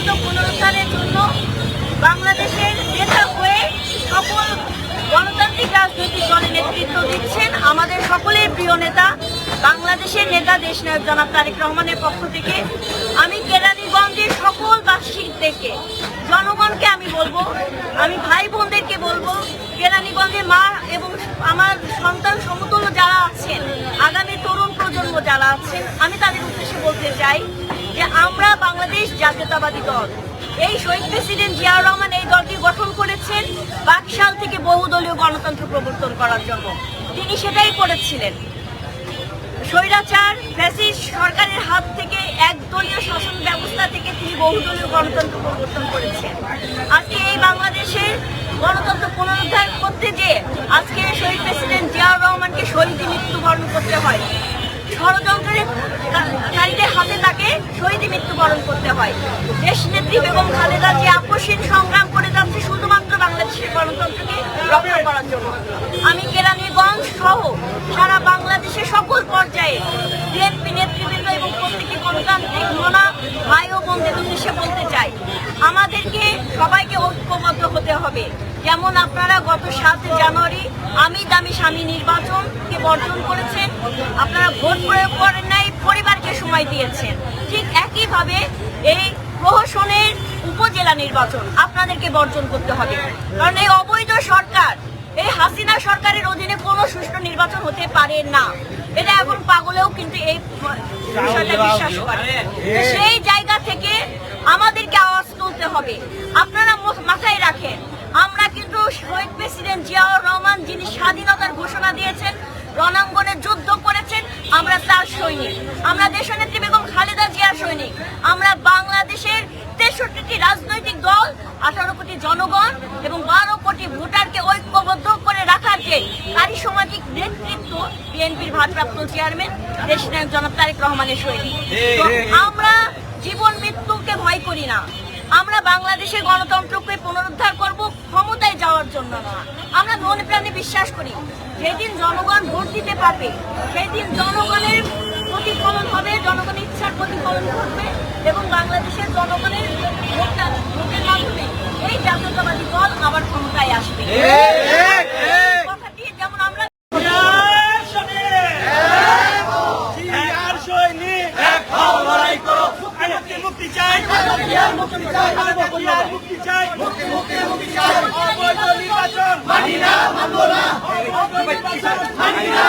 গণতন্ত্র পুনরুদ্ধারের জন্য বাংলাদেশের নেতা হয়ে সকল গণতান্ত্রিক রাজনৈতিক দলে নেতৃত্ব দিচ্ছেন আমাদের সকলের প্রিয় নেতা, বাংলাদেশের নেতা দেশ দেশনায়ক জনাব তারেক রহমানের পক্ষ থেকে। আমি কেরানীগঞ্জের সকল বাসিকদেরকে জনগণকে আমি বলব, আমি ভাই বোনদেরকে বলব কেরানীগঞ্জে মা এবং আমার সন্তান সমতুল্য যারা আছেন, আগামী তরুণ প্রজন্ম যারা আছেন, আমি তাদের উদ্দেশ্যে বলতে চাই আমরা বাংলাদেশ জাতীয়তাবাদী দল। এই শহীদ প্রেসিডেন্ট জিয়াউর রহমান এই দলটি গঠন করেছেন বাকশাল থেকে বহুদলীয় গণতন্ত্র প্রবর্তন করার জন্য। তিনি সেটাই করেছিলেন। স্বৈরাচার, ফ্যাসিস্ট সরকারের হাত থেকে একদলীয় শাসন ব্যবস্থা থেকে তিনি বহুদলীয় গণতন্ত্র প্রবর্তন করেছেন। আজকে এই বাংলাদেশে গণতন্ত্র পুনরুদ্ধার করতে যে আজকে শহীদ প্রেসিডেন্ট জিয়াউর রহমানকে শহীদ মৃত্যুবরণ করতে হয়। তাকে শহীদে মৃত্যুবরণ করতে হয়। দেশ নেত্রী বেগম খালেদা যে আপসীন সংগ্রাম করে যাচ্ছে শুধুমাত্র বাংলাদেশের গণতন্ত্রকে রক্ষা করার জন্য। আমি কেরানীগঞ্জ সহ সারা বাংলাদেশের সকল পর্যায়ে বিএনপি নেতৃবৃন্দ এবং প্রত্যেকটি গণতান্ত্রিক মনা ভাই ও বোনদের উদ্দেশ্যে বলতে চাই। আমাদেরকে সবাইকে ঐক্যবদ্ধ হতে হবে। যেমন আপনারা গত সাত জানুয়ারি আমি দামি স্বামী নির্বাচনকে বর্জন করেছেন। আপনারা ভোট প্রয়োগ করেন নাই, পরিবারকে সময় দিয়েছেন। একইভাবে এই প্রহসনের উপজেলা নির্বাচন। আপনাদেরকে বর্জন করতে হবে। কারণ এই অবৈধ সরকার, এই হাসিনা সরকারের অধীনে কোনো সুষ্ঠু নির্বাচন হতে পারে না। এটা এখন পাগলেও কিন্তু এই বিশ্বাস করে। সেই জায়গা থেকে আমাদেরকে আওয়াজ তুলতে হবে। আপনারা মাথায় রাখেন, আমরা কিন্তু শহীদ প্রেসিডেন্ট জিয়াউর রহমান যিনি স্বাধীনতার ঘোষণা দিয়েছেন, রণাঙ্গনে যুদ্ধ করেছেন, আমরা তার সৈনিক। আমরা দেশনেত্রী বেগম সৈনিক, আমরা বাংলাদেশের তেষট্টিটি রাজনৈতিক দল, আঠারো কোটি জনগণ এবং বারো কোটি ভোটারকে ঐক্যবদ্ধ করে রাখার যে কারিসমাজিক নেতৃত্ব বিএনপির ভারপ্রাপ্ত চেয়ারম্যান দেশনায়ক জনাব তারেক রহমানের সৈনিক। আমরা জীবন মৃত্যুকে ভয় করি না। আমরা বাংলাদেশের গণতন্ত্রকে পুনরুদ্ধার করব ক্ষমতায় যাওয়ার জন্য না। আমরা মনে প্রাণে বিশ্বাস করি, যেদিন জনগণ ভোট দিতে পারবে, সেদিন জনগণের প্রতিফলন হবে, জনগণের ইচ্ছার প্রতিফলন ঘটবে এবং বাংলাদেশের জনগণের ভোটের মাধ্যমে এই জাতীয়তাবাদী দল আবার ক্ষমতায় আসবে। মুক্তি চাই। মুক্তি চাই। মুক্তি চাই। মুক্তি মুক্তি মুক্তি চাই। অবৈধ নির্বাচন। মানি না মানবো না। অবৈধ নির্বাচন। মানি না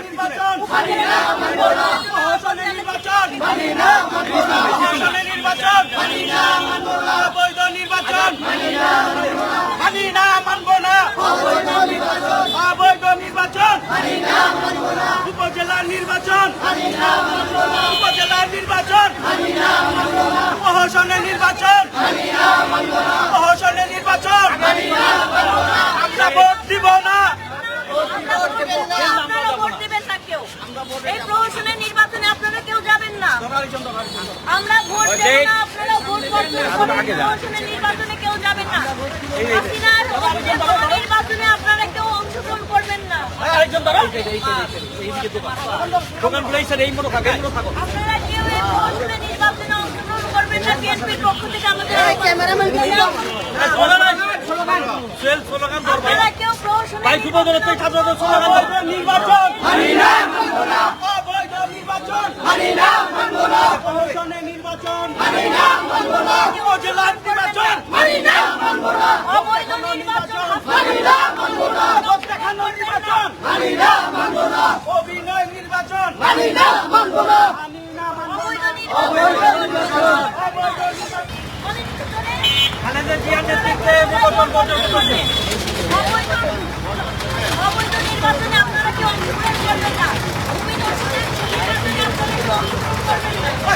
নির্বাচন। মানি না মানবো না। প্রহসনের নির্বাচন। মানি না মানবো না প্রহসনের নির্বাচন মানি না মানবো না অবৈধ নির্বাচন। মানি না মানি মানবো না। অবৈধ নির্বাচন। উপজেলার নির্বাচন উপজেলার নির্বাচন মানি না মানবো না প্রহসনের নির্বাচন মানি না মানবো না প্রহসনের নির্বাচন মানি না মানবো না আমরা ভোট দিব না আপনারা ভোট দেবেন না কেউ এই প্রহসনের নির্বাচনে আপনারা কেউ যাবেন না আমরা ভোট দেব না আপনারা ভোট করবেন নির্বাচনে কেউ যাবেন না। নির্বাচনে আপনারা কেউ অংশগ্রহণ করবেন না। আপনারা কেউ নির্বাচনে অংশগ্রহণ করবেন না। বিএনপির পক্ষ থেকে আমাদের আপনারা কেউ ধরবে নির্বাচন। মানি না মানবো না। অবৈধ নির্বাচন। মানি না মানবো না। নির্বাচন না মানবো না উপজেলার নির্বাচন। মানি না মানবো না। অবৈধ নির্বাচন। মানি না মানবো না। লোক নির্বাচন। মানি না মানবো না। অভিনয় নির্বাচন। মানি না মানবো না। মানি না মানবো অবৈধ নির্বাচন অবৈধ নির্বাচন। অনেক কিছু ধরে খালেদা জিয়ার নেতৃত্বে নির্বাচন বর্জন করবে অবৈধ অবৈধ নির্বাচনে আপনারা কেউ অংশগ্রহণ করবেন না।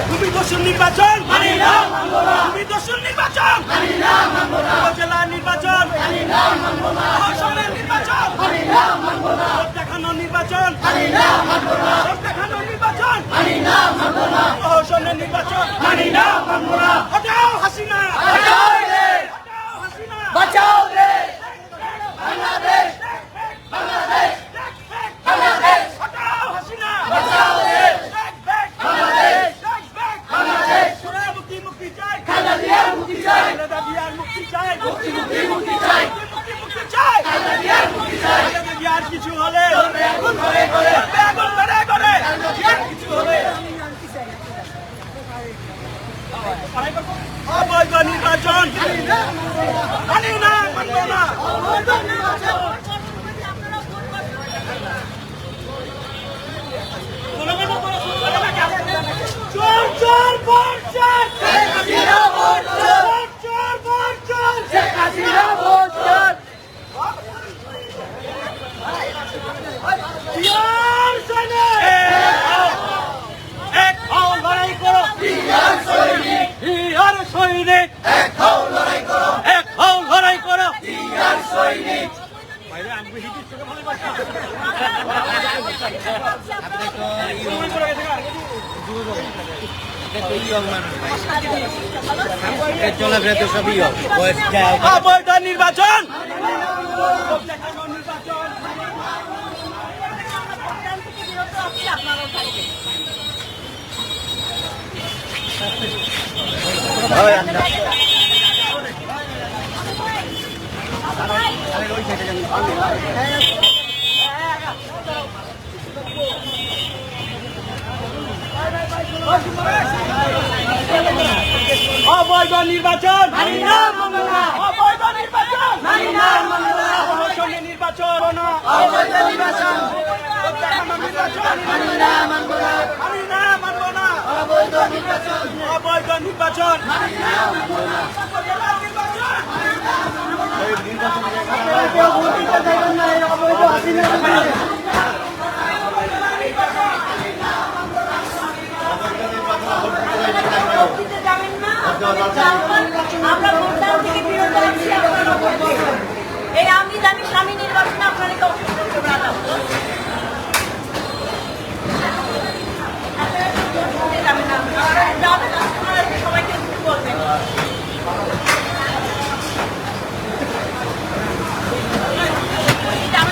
ভূমি দর্শন নির্বাচন ভূমি দর্শন নির্বাচন উপজেলা নির্বাচন। নির্বাচন। না মানবো না ভোট দেখানোর নির্বাচন। না মানবো না ভোট দেখানোর নির্বাচন নির্বাচন। আর কিছু হলে চলবে কিছু হলে অবৈধ সৈনিক। এক হও লড়াই করো। এক হও লড়াই করো সৈনিক বাইরে আমি তো সবই নির্বাচন অবৈধ নির্বাচন! অবৈধ নির্বাচন! নির্বাচন না। অবৈধ নির্বাচন! নির্বাচন! না মানবো না মানি না অবৈধ নির্বাচন। অবৈধ নির্বাচন মানি না মানবো না দিতে যাবেন না আমরা ভোটদান থেকে বিরত রাখছি আপনারা ভোট দিবেন। এই আমি দামি স্বামী নির্বাচনে আপনারা কেউ করতে পারলাম যাবেন না যাবেন না আপনারা সবাইকে বলবেন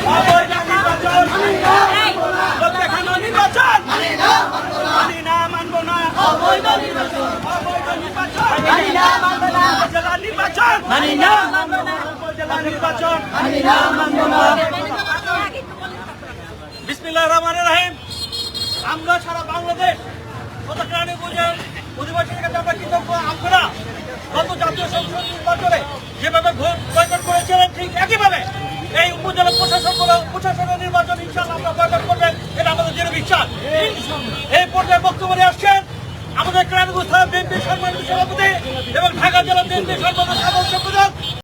অবৈধ নির্বাচন এই, লোক দেখানো নির্বাচন মানি না মানবো না অবৈধ নির্বাচন অবৈধ নির্বাচন মানি না মানবো না জেলা নির্বাচন মানি না মানবো না। নির্বাচন। মানি না মানবো না। আপনারা আগে একটু বলেন। বিসমিল্লাহ রহমান রহিম। আমরা সারা বাংলাদেশ গত প্রাণী বুঝে অধিবাসীর কাছে আমরা কৃতজ্ঞ। আমরা গত জাতীয় সংসদ নির্বাচনে যেভাবে ভোট বয়কট করেছিলেন ঠিক একইভাবে এই উপজেলা প্রশাসন প্রশাসনের নির্বাচন ইনশাল্লাহ আমরা বয়কট করবেন। এটা আমাদের দৃঢ় বিশ্বাস। এই পর্যায়ে বক্তব্য মোহাম্মদ একরাম গোসাহ বিএনপির সম্মানিত সভাপতি এবং ঢাকা জেলা বিএনপির সর্বদা সাধারণ সম্পাদক।